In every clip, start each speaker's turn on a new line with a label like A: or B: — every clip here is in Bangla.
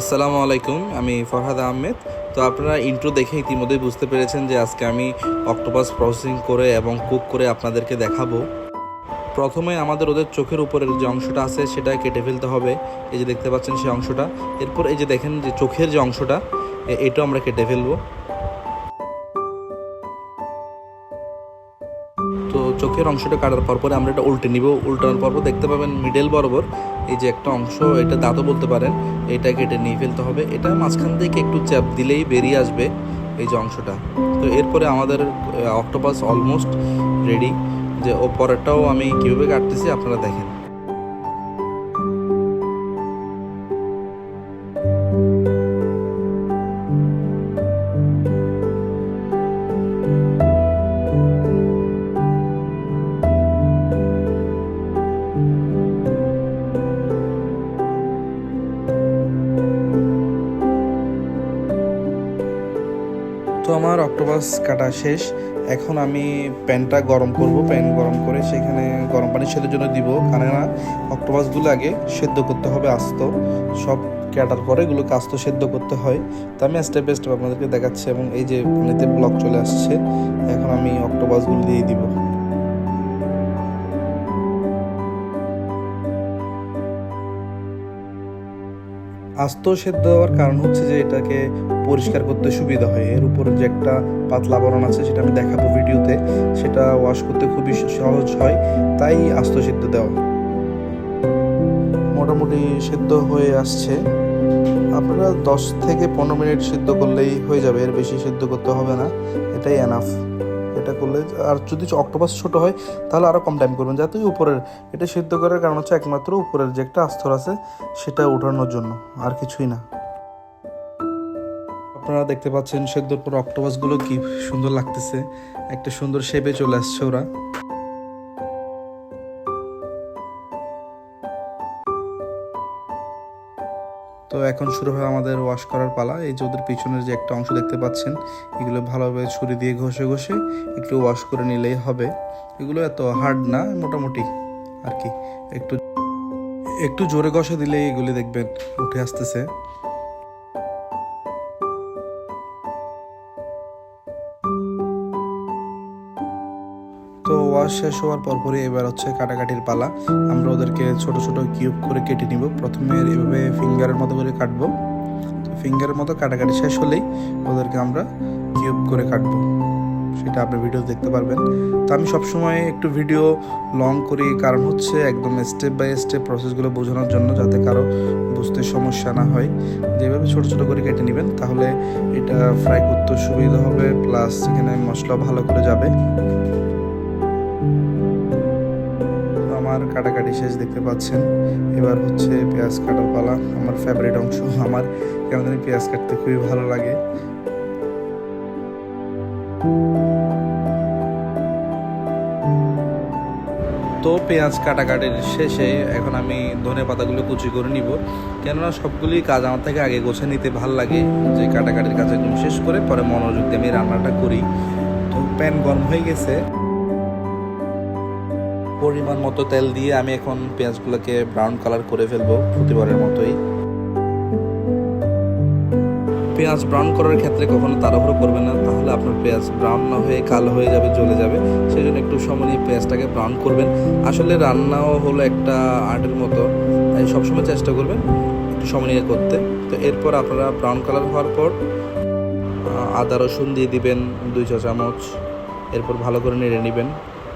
A: আসসালামু আলাইকুম, আমি ফরহাদ আহমেদ। তো আপনারা ইন্ট্রো দেখে ইতিমধ্যেই বুঝতে পেরেছেন যে আজকে আমি অক্টোপাস প্রসেসিং করে এবং কুক করে আপনাদেরকে দেখাবো। প্রথমে আমাদের ওদের চোখের উপরের যে অংশটা আছে, সেটা কেটে ফেলতে হবে। এই যে দেখতে পাচ্ছেন সেই অংশটা। এরপর এই যে দেখেন যে চোখের যে অংশটা এটাও আমরা কেটে ফেলব। চোখের অংশটা কাটার পর পরে আমরা এটা উল্টে নিব। উল্টানোর পর পর দেখতে পাবেন মিডল বরাবর এই যে একটা অংশ, এটা দাঁতও বলতে পারেন, এটা কেটে নিয়ে ফেলতে হবে। এটা মাঝখান থেকে একটু চাপ দিলেই বেরিয়ে আসবে এই যে অংশটা। তো এরপরে আমাদের অক্টোপাস অলমোস্ট রেডি যে ও পরেরটাও আমি কীভাবে কাটতেছি আপনারা দেখেন। তো আমার অক্টোপাস কাটা শেষ, এখন আমি প্যানটা গরম করব। প্যান গরম করে সেখানে গরম পানি সেদ্ধের জন্য দিব। কেননা অক্টোপাসগুলো আগে সেদ্ধ করতে হবে আস্ত। সব কাটার পরে এগুলোকে আস্ত সেদ্ধ করতে হয়। তো আমি স্টেপ বাই স্টেপ আপনাদেরকে দেখাচ্ছি এবং এই যে পানিতে ব্লক চলে আসছে, এখন আমি অক্টোপাসগুলো দিয়ে দিব। আস্ত সেদ্ধ হওয়ার কারণ হচ্ছে যে এটাকে পরিষ্কার করতে সুবিধা হয়। এর উপরে যে একটা পাতলা বরণ আছে সেটা আমি দেখাবো ভিডিওতে। সেটা ওয়াশ করতে খুবই সহজ হয়। তাই আস্ত সেদ্ধ দেওয়া। মোটামুটি সেদ্ধ হয়ে আসছে। আপনারা দশ থেকে পনেরো মিনিট সেদ্ধ করলেই হয়ে যাবে। এর বেশি সিদ্ধ করতে হবে না। এটাই এনাফ এটা করলে, আর যদি অক্টোপাস ছোট হয়, তাহলে আরও কম টাইম করবেন। যাতে উপরের, এটা সিদ্ধ করার কারণ হচ্ছে একমাত্র উপরের যে একটা আস্তর আছে, সেটা ওঠানোর জন্য, আর কিছুই না। আপনারা দেখতে পাচ্ছেন সেদ্ধর পর অক্টোপাসগুলো কি সুন্দর লাগতেছে। একটা সুন্দর শেপে চলে আসছে ওরা। তো এখন শুরু হয় আমাদের ওয়াশ করার পালা। এই যে ওদের পিছনের যে একটা অংশ দেখতে পাচ্ছেন, এগুলো ভালোভাবে ছুরি দিয়ে ঘষে ঘষে একটু ওয়াশ করে নিলেই হবে। এগুলো এত হার্ড না, মোটামুটি আর কি। একটু একটু জোরে ঘষে দিলেই এগুলি দেখবেন, উঠে আসতেছে। তো ওয়াশ শেষ হওয়ার পরপরই এবার হচ্ছে কাটাকাটির পালা। আমরা ওদেরকে ছোট ছোট কিউব করে কেটে নিব। প্রথমে এভাবে ফিঙ্গারের মতো করে কাটবো। ফিঙ্গারের মতো কাটাকাটি শেষ হলেই ওদেরকে আমরা কিউব করে কাটবো। সেটা আপনি ভিডিও দেখতে পারবেন। তো আমি সবসময় একটু ভিডিও লং করি, কারণ হচ্ছে একদম স্টেপ বাই স্টেপ প্রসেসগুলো বোঝানোর জন্য যাতে কারও বুঝতে সমস্যা না হয়। যেভাবে ছোট ছোট করে কেটে নেবেন, তাহলে এটা ফ্রাই করতে সুবিধা হবে প্লাস এখানে মশলা ভালো করে যাবে। আমার কাটাকাটি শেষ দেখতে পাচ্ছেন। এবার হচ্ছে পেঁয়াজ কাটার পালা, আমার ফেভারিট অংশ আমার। কেমন জানি পেঁয়াজ কাটতে খুবই ভালো লাগে। তো পেঁয়াজ কাটাকাটির শেষে এখন আমি ধনে পাতাগুলো কুচি করে নিব। কেননা সবগুলি কাজ আমার থেকে আগে গোছে নিতে ভালো লাগে যে কাটাকাটির কাজ একদম শেষ করে পরে মনোযোগ দিয়ে আমি রান্নাটা করি। তো প্যান গরম হয়ে গেছে। পরিমাণ মতো তেল দিয়ে আমি এখন পেঁয়াজগুলোকে ব্রাউন কালার করে ফেলব প্রতিবারের মতোই। পেঁয়াজ ব্রাউন করার ক্ষেত্রে কখনো তাড়াহুড়ো করবেন না, তাহলে আপনার পেঁয়াজ ব্রাউন না হয়ে কালো হয়ে যাবে, জ্বলে যাবে। সেই জন্য একটু সময় নিয়ে পেঁয়াজটাকে ব্রাউন করবেন। আসলে রান্নাও হলো একটা আর্টের মতো, তাই সবসময় চেষ্টা করবেন একটু সময় নিয়ে করতে। তো এরপর আপনারা ব্রাউন কালার হওয়ার পর আদা রসুন দিয়ে দিবেন দুই চা চামচ এরপর ভালো করে নেড়ে নেবেন।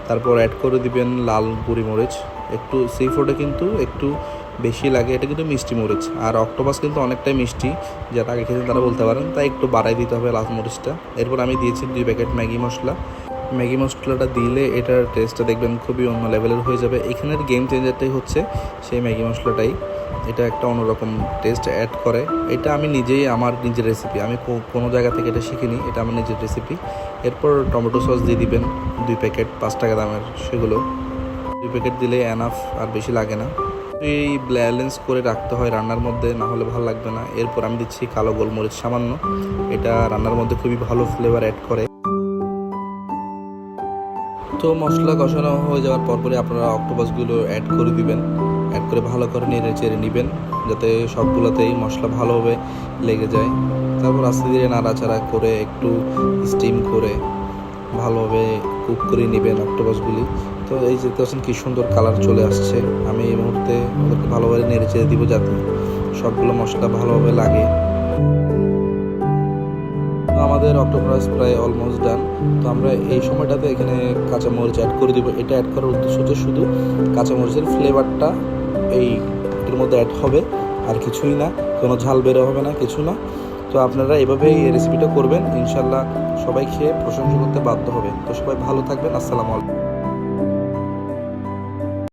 A: তারপর অ্যাড করে দিবেন লাল গুঁড়ি মরিচ। একটু সি ফুডে কিন্তু একটু বেশি লাগে, এটা কিন্তু মিষ্টি মরিচ। আর অক্টোপাস কিন্তু অনেকটাই মিষ্টি যারা আগে খেতে তারা বলতে পারেন। তাই একটু বাড়াই দিতে হবে লাল মরিচটা। এরপর আমি দিয়েছি দুই প্যাকেট ম্যাগি মশলা। ম্যাগি মশলাটা দিলে এটার টেস্টটা দেখবেন খুবই অন্য লেভেলের হয়ে যাবে। এখানের গেম চেঞ্জারটাই হচ্ছে সেই ম্যাগি মশলাটাই। এটা একটা অন্যরকম টেস্ট অ্যাড করে। এটা আমি নিজেই আমার নিজের রেসিপি আমি কোনো জায়গা থেকে এটা শিখিনি, এটা আমার নিজের রেসিপি এরপর টমেটো সস দিয়ে দিবেন, দুই প্যাকেট পাঁচ টাকা দামের সেগুলো। দুই প্যাকেট দিলে এনাফ আর বেশি লাগে না। এই ব্যালেন্স করে রাখতে হয় রান্নার মধ্যে, না হলে ভালো লাগবে না। এরপর আমি দিচ্ছি কালো গোলমরিচ সামান্য। এটা রান্নার মধ্যে খুবই ভালো ফ্লেভার অ্যাড করে। তো মশলা কষানো হয়ে যাওয়ার পরপরই আপনারা অক্টোপাসগুলো অ্যাড করে দিবেন। অ্যাড করে ভালো করে নেড়ে চেড়ে নেবেন, যাতে সবগুলোতেই মশলা ভালোভাবে লেগে যায়। তারপর আস্তে ধীরে নাড়াচাড়া করে একটু স্টিম করে ভালোভাবে কুক করে নেবেন অক্টোপাসগুলি। তো এই যে দেখছেন কি সুন্দর কালার চলে আসছে। আমি এই মুহূর্তে ওদেরকে ভালোভাবে নেড়ে চেড়ে দিব যাতে সবগুলো মশলা ভালোভাবে লাগে। আমাদের অক্টোপাস প্রায় অলমোস্ট ডান তো আমরা এই সময়টাতে এখানে কাঁচামরিচ অ্যাড করে দিব। এটা অ্যাড করার উদ্দেশ্য হচ্ছে শুধু কাঁচামরিচের ফ্লেভারটা এই এর মধ্যে অ্যাড হবে। আর কিছুই না, কোনো ঝাল বেরো হবে না, কিছু না। তো আপনারা এভাবেই রেসিপিটা করবেন। ইনশাল্লাহ সবাই খেয়ে প্রশংসা করতে বাধ্য হবে। তো সবাই ভালো থাকবেন। আসসালামু আলাইকুম।